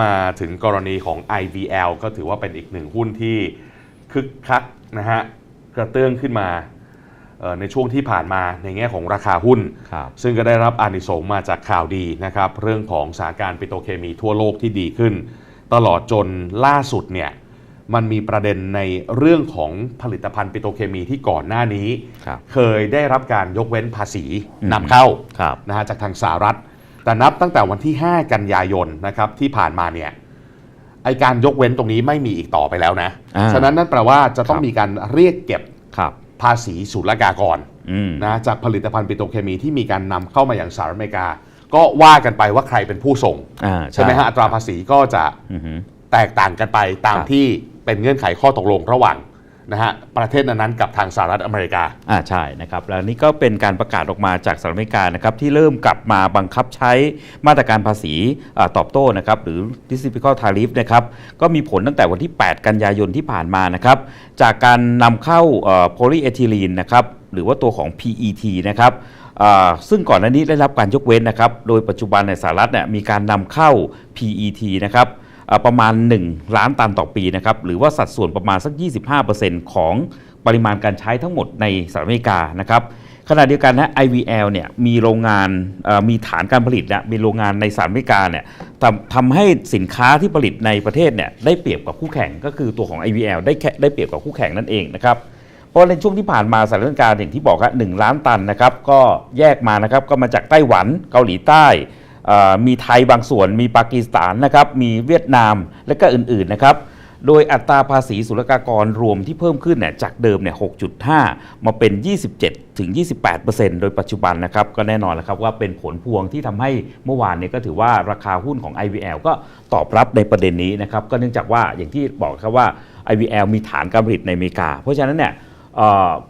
มาถึงกรณีของ IVL ก็ถือว่าเป็นอีกหนึ่งหุ้นที่คึกคักนะฮะกระเตื้องขึ้นมาเอ่อในช่วงที่ผ่านมาในแง่ของราคาหุ้นครับซึ่งก็ได้รับอานิสงส์มาจากข่าวดีนะครับ เรื่องของสถานการณ์ปิโตรเคมีทั่วโลกที่ดีขึ้น ตลอดจนล่าสุดเนี่ยมันมีประเด็นในเรื่องของผลิตภัณฑ์ปิโตรเคมีที่ก่อนหน้านี้ครับเคยได้รับการยกเว้นภาษีอืมนำเข้าครับนะฮะจากทางสหรัฐ แต่นับตั้งแต่วันที่ 5 กันยายนนะครับที่ผ่านมาเนี่ยไอการยกเว้นตรงนี้ไม่มีอีกต่อไปแล้วนะ อ่าฉะนั้นนั่นแปลว่าจะต้องครับ มีการเรียกเก็บครับ ภาษีศุลกากรอืม นะจากผลิตภัณฑ์ปิโตรเคมีที่มีการนำเข้ามาอย่างสหรัฐอเมริกา ก็ว่ากันไปว่าใครเป็นผู้ส่ง อ่าใช่ไหมฮะอัตราภาษีก็จะอือฮึแตกต่างกันไปตามครับ ที่เป็นเงื่อนไขข้อตกลงระหว่าง นะฮะประเทศนั้นๆกับทางสหรัฐอเมริกา อ่าใช่นะครับแล้วนี่ก็เป็นการประกาศออกมาจากสหรัฐอเมริกานะครับที่เริ่มกลับมาบังคับใช้มาตรการภาษีอาตอบโต้นะครับหรือ reciprocal tariff นะครับก็มีผลตั้งแต่วันที่ 8 กันยายนที่ผ่านมานะครับจากการนำเข้าโพลีเอทิลีนนะครับหรือว่าตัวของ PET นะครับซึ่งก่อนหน้านี้ได้รับการยกเว้นนะครับโดยปัจจุบันในสหรัฐเนี่ยมีการนำเข้า PET นะครับ ประมาณ 1 ล้านตันต่อปีนะครับหรือว่าสัดส่วนประมาณสัก 25%ของปริมาณการใช้ทั้งหมดในสหรัฐอเมริกานะครับขณะเดียวกันนะ IVL เนี่ยมีโรงงานมีฐานการผลิตเนี่ยมีโรงงานในสหรัฐอเมริกาเนี่ยทำทำให้สินค้าที่ผลิตในประเทศเนี่ยได้เปรียบกับคู่แข่งก็คือตัวของ IVL ได้ได้เปรียบกับคู่แข่งนั่นเองนะครับเพราะในช่วงที่ผ่านมาสถานการณ์อย่างที่บอกครับหนึ่งล้านตันนะครับก็แยกมานะครับก็มาจากไต้หวันเกาหลีใต้ มีไทยบางส่วน มีปากีสถานนะครับ มีเวียดนาม และก็อื่นๆนะครับ โดยอัตราภาษีศุลกากรรวมที่เพิ่มขึ้นเนี่ยจากเดิมเนี่ย 6.5 มาเป็น 27 ถึง 28%โดยปัจจุบันนะครับ ก็แน่นอนแล้วครับว่าเป็นผลพวงที่ทำให้เมื่อวานเนี้ก็ถือว่าราคาหุ้นของ IVL ก็ตอบรับในประเด็นนี้นะครับ ก็เนื่องจากว่าอย่างที่บอกครับว่า IVL มีฐานการผลิตในอเมริกา เพราะฉะนั้นเนี่ย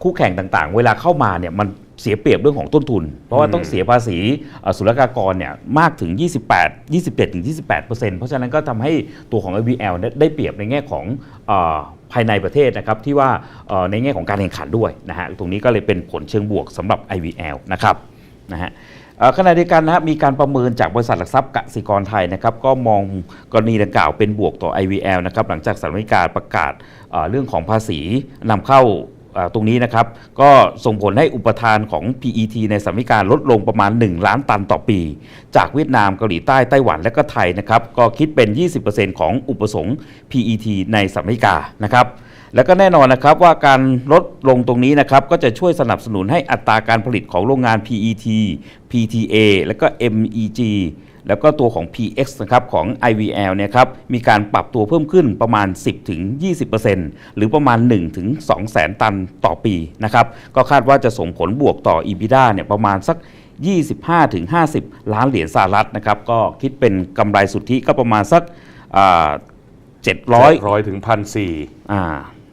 คู่แข่งต่างๆ เวลาเข้ามาเนี่ยมัน เสียเปรียบเรื่องของต้นทุน เพราะว่าต้องเสียภาษีศุลกากรเนี่ยมากถึง 28 27ถึง28 เพราะฉะนั้นก็ทำให้ตัวของ IVL ได้เปรียบในแง่ของอภายในประเทศนะครับที่ว่าในแง่ของการแข่งขันด้วยนะฮะตรงนี้ก็เลยเป็นผลเชิงบวกสำหรับ IVL นะครับนะฮะขณะเดียวกันนะครับมีการประเมินจากบริษัทหลักทรัพย์กสิกรไทยนะครับก็มองกรณีดังกล่าวเป็นบวกต่อ IVL นะครับหลังจากสหรัฐอเมริกาประกาศเรื่องของภาษีนำเข้า ตรงนี้นะครับ ก็ส่งผลให้อุปทานของ PET ในสหรัฐอเมริกาลดลงประมาณ 1 ล้านตันต่อปี จากเวียดนามเกาหลีใต้ไต้หวันและก็ไทยนะครับ ก็คิดเป็น 20%ของอุปสงค์ PET ในสหรัฐอเมริกานะครับ แล้วก็แน่นอนนะครับว่าการลดลงตรงนี้นะครับก็จะช่วยสนับสนุนให้อัตราการผลิตของโรงงาน PET PTA แล้วก็ MEG แล้วก็ตัวของ PX นะครับของ IVL เนี่ยครับมีการปรับตัวเพิ่มขึ้นประมาณ 10-20%หรือประมาณ 1-2แสนตันต่อปีนะครับก็คาดว่าจะส่งผลบวกต่อ EBITDA เนี่ยประมาณสัก 25-50 ล้านเหรียญสหรัฐนะครับก็คิดเป็นกำไรสุทธิก็ประมาณสักอ่า700ร้อยถึงพันสี่อ่า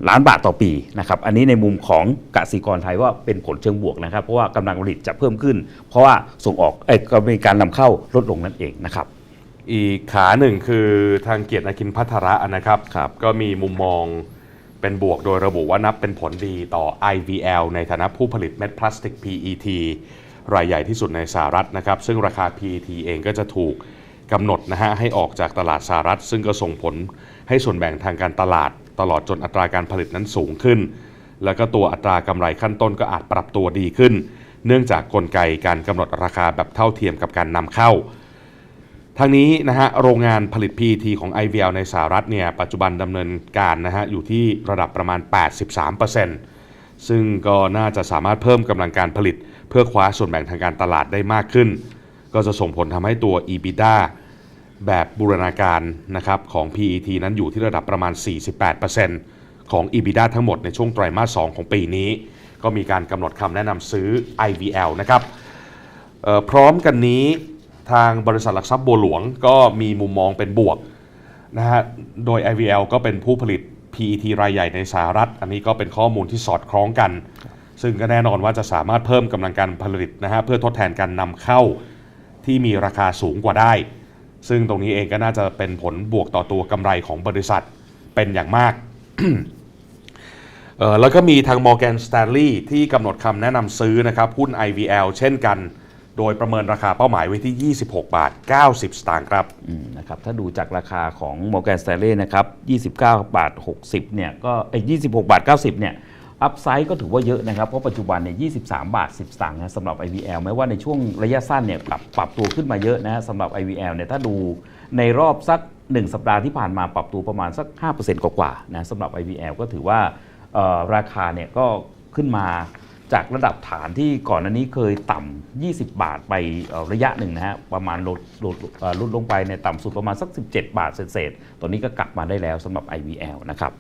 ล้านบาทต่อปีนะครับอันนี้ในมุมของกสิกรไทยว่าเป็นผลเชิงบวกนะครับ เพราะว่ากำลังผลิตจะเพิ่มขึ้น เพราะว่าส่งออกเอ้ยก็มีการนำเข้าลดลงนั่นเองนะครับอีกขาหนึ่งคือทางเกียรตินาคินพัทระนะครับครับก็มีมุมมองเป็นบวกโดยระบุว่านับเป็นผลดีต่อ IVL ในฐานะผู้ผลิตเม็ดพลาสติก PET รายใหญ่ที่สุดในสหรัฐนะครับ ซึ่งราคา PET เองก็จะถูกกำหนดนะฮะให้ออกจากตลาดสหรัฐ ซึ่งก็ส่งผลให้ส่วนแบ่งทางการตลาด ตลอดจนอัตราการผลิตนั้นสูงขึ้น แล้วก็ตัวอัตรากำไรขั้นต้นก็อาจปรับตัวดีขึ้น เนื่องจากกลไกการกำหนดราคาแบบเท่าเทียมกับการนำเข้าทางนี้นะฮะโรงงานผลิต PET ของ IVL ในสหรัฐเนี่ยปัจจุบันดำเนินการนะฮะอยู่ที่ระดับประมาณ 83%ซึ่งก็น่าจะสามารถเพิ่มกำลังการผลิต เพื่อคว้าส่วนแบ่งทางการตลาดได้มากขึ้น ก็จะส่งผลทำให้ตัว EBITDA แบบบูรณาการนะครับของ PET นั้นอยู่ที่ระดับประมาณ 48%ของ EBITDA ทั้งหมดในช่วงไตรมาส 2 ของปีนี้ ก็มีการกำหนดคำแนะนำซื้อ IVL นะครับพร้อมกันนี้ทางบริษัทหลักทรัพย์บัวหลวงก็มีมุมมองเป็นบวกนะฮะ โดย IVL ก็เป็นผู้ผลิต PET รายใหญ่ในสหรัฐ อันนี้ก็เป็นข้อมูลที่สอดคล้องกัน ซึ่งก็แน่นอนว่าจะสามารถเพิ่มกำลังการผลิตนะฮะเพื่อทดแทนการนำเข้าที่มีราคาสูงกว่าได้ ซึ่งตรงนี้เองก็น่าจะเป็นผลบวกต่อตัวกำไรของบริษัทเป็นอย่างมากเออแล้วก็มีทาง Morgan Stanley ที่กำหนดคำแนะนำซื้อนะครับหุ้น IVL เช่นกัน โดยประเมินราคาเป้าหมายไว้ที่ 26 บาท 90 สตางค์ครับนะครับ ถ้าดูจากราคาของ Morgan Stanley นะครับ 29 บาท 60 เนี่ย ก็เอ้26 บาท 90 เนี่ย อัพไซด์ก็ถือว่าเยอะนะครับ เพราะปัจจุบันเนี่ย 23 บาท 10 สตางค์นะสำหรับ IVL แม้ว่าในช่วงระยะสั้นเนี่ยปรับปรับตัวขึ้นมาเยอะนะสำหรับ IVL เนี่ยถ้าดูในรอบสัก 1 สัปดาห์ที่ผ่านมาปรับตัวประมาณสัก 5%กว่าๆนะสำหรับ IVL ก็ถือว่าราคาเนี่ยก็ขึ้นมาจากระดับฐานที่ก่อนหน้านี้เคยต่ำ 20 บาทไประยะหนึ่งนะฮะ ประมาณลดลดลดลงไปในต่ำสุดประมาณสัก 17 บาทเศษๆตอนนี้ก็กลับมาได้แล้วสำหรับ IVL นะครับ